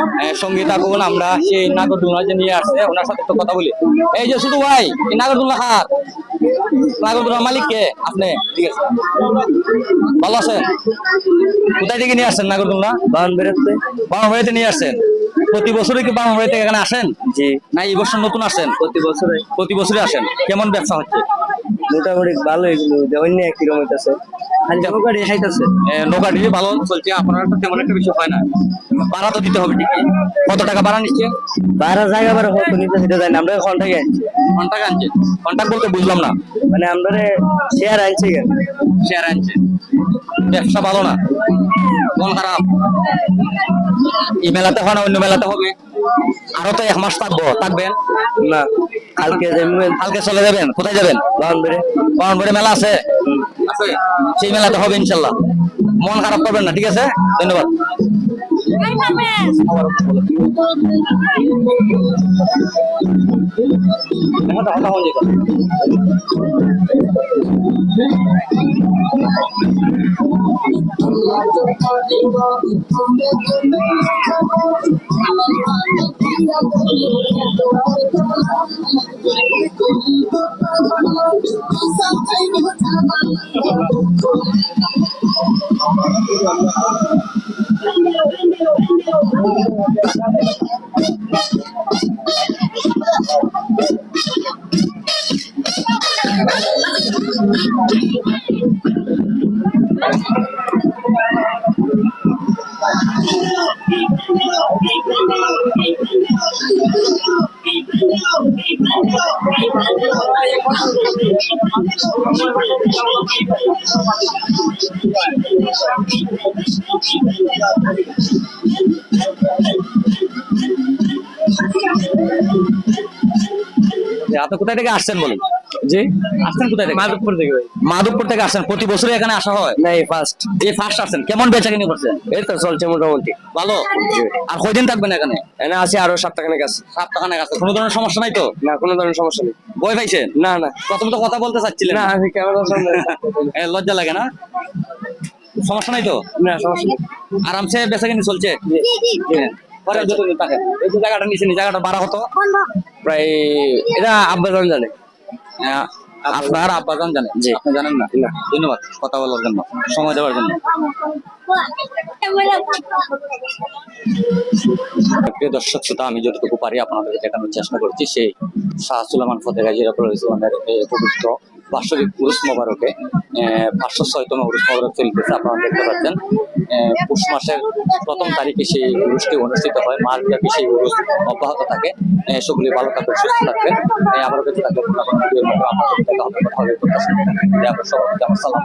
আহ, সঙ্গী থাকুন আমরা সেই নাগরদোলা যে নিয়ে আসছে ওনার সাথে একটু কথা বলি। এই যে শুধু ভাই এই নাগরদোলা খার নাগরদোলার মালিক কে? আপনি? ঠিক আছে। ভালো আছেন? কোথায় থেকে নিয়ে আসছেন নাগরদোলা বাহন বেরোতে বাংলাবাড়িতে নিয়ে আসছেন? প্রতি বছরই কি বাংলাবাড়ি থেকে এখানে আসেন? জি। না এই বছর নতুন আসেন? প্রতি বছরে। প্রতি বছরই আসেন? কেমন ব্যবসা হচ্ছে? মোটামুটি ভালো এগুলো অন্য একই রকম হইতাছে খালি নৌকা ভালো চলছে আপনার তেমন একটা বিষয় হয় না। ভাড়া তো দিতে হবে ঠিকই। কত টাকা ভাড়া নিচ্ছে? বারো জায়গা বারো হতো নিতে সেটা জানি না। আমরা থেকে আনছি। কন্টাক্ট আনছে? কন্টাক্ট বলতে বুঝলাম না। মানে আমরা শেয়ার আনছি শেয়ার আনছে। ব্যবসা ভালো না। মন খারাপ। এই মেলাতে হয় না অন্য মেলাতে হবে। আরও তো এক মাস থাকব থাকবেন? না কালকে কালকে চলে যাবেন কোথায় যাবেন? বাহন বেড়ে মেলা আছে। সেই মেলাতে হবে ইনশাল্লাহ। মন খারাপ করবেন না ঠিক আছে? ধন্যবাদ। হয়ে যাবে। আপনি কোথায় থেকে আসছেন বলুন? জি? আসছেন কোথায় থেকে? মাধবপুর থেকে ভাই। মাধবপুর থেকে আসছেন। প্রতি বছরই এখানে আসা হয়? না এই ফার্স্ট এই ফার্স্ট আসছেন কেমন বেচা কিনে করছেন? এই তো চলছে মোটামুটি। ভালো? আর কয়দিন থাকবেন এখানে? এনে আছে আরও সপ্তাহখানেক আছে। সপ্তাহখানেক আছে। কোনো ধরনের সমস্যা নাই তো? না কোনো ধরনের সমস্যা নেই। পাইছেন? না না। প্রথম তো কথা বলতে চাচ্ছিলেন। না আমি ক্যামেরার সামনে লজ্জা লাগে না? সমস্যা নাই তো? না সমস্যা নেই। আরামসে বেচা কিনে চলছে। পরে যতদিন থাকে এই যে জায়গাটা নিচে নি জায়গাটা ভাড়া হতো প্রায় এটা আব্বাজান জানে। আহ, আপনার আব্বাজান জানেন জি। আপনি জানেন না? ধন্যবাদ কথা বলার জন্য। সময় দেওয়ার জন্য। প্রিয় দর্শক শ্রোতা আমি যতটুকু পারি আপনাদের দেখানোর চেষ্টা করছি সেই শাহ সুলেমান ফতেহ ইসলামের পবিত্র বাৎসরিক উরুস মোবারকে পাঁচশো ছয়তম উরুস মোবারক চলতেছে আপনারা দেখতে পাচ্ছেন। পৌষ মাসের প্রথম তারিখে সেই উরুষটি অনুষ্ঠিত হয়। মাস ব্যাপী সেই উরুষ অব্যাহত থাকে। সকলে ভালো থাকবেন সুস্থ থাকবেন আহ, আবারও বেঁচে থাকবেন কোনো কোনো ভিডিওর মধ্যে আপনাদের দেখা হবে কথা হবে। প্রত্যাশা সবাইকে আমার সালাম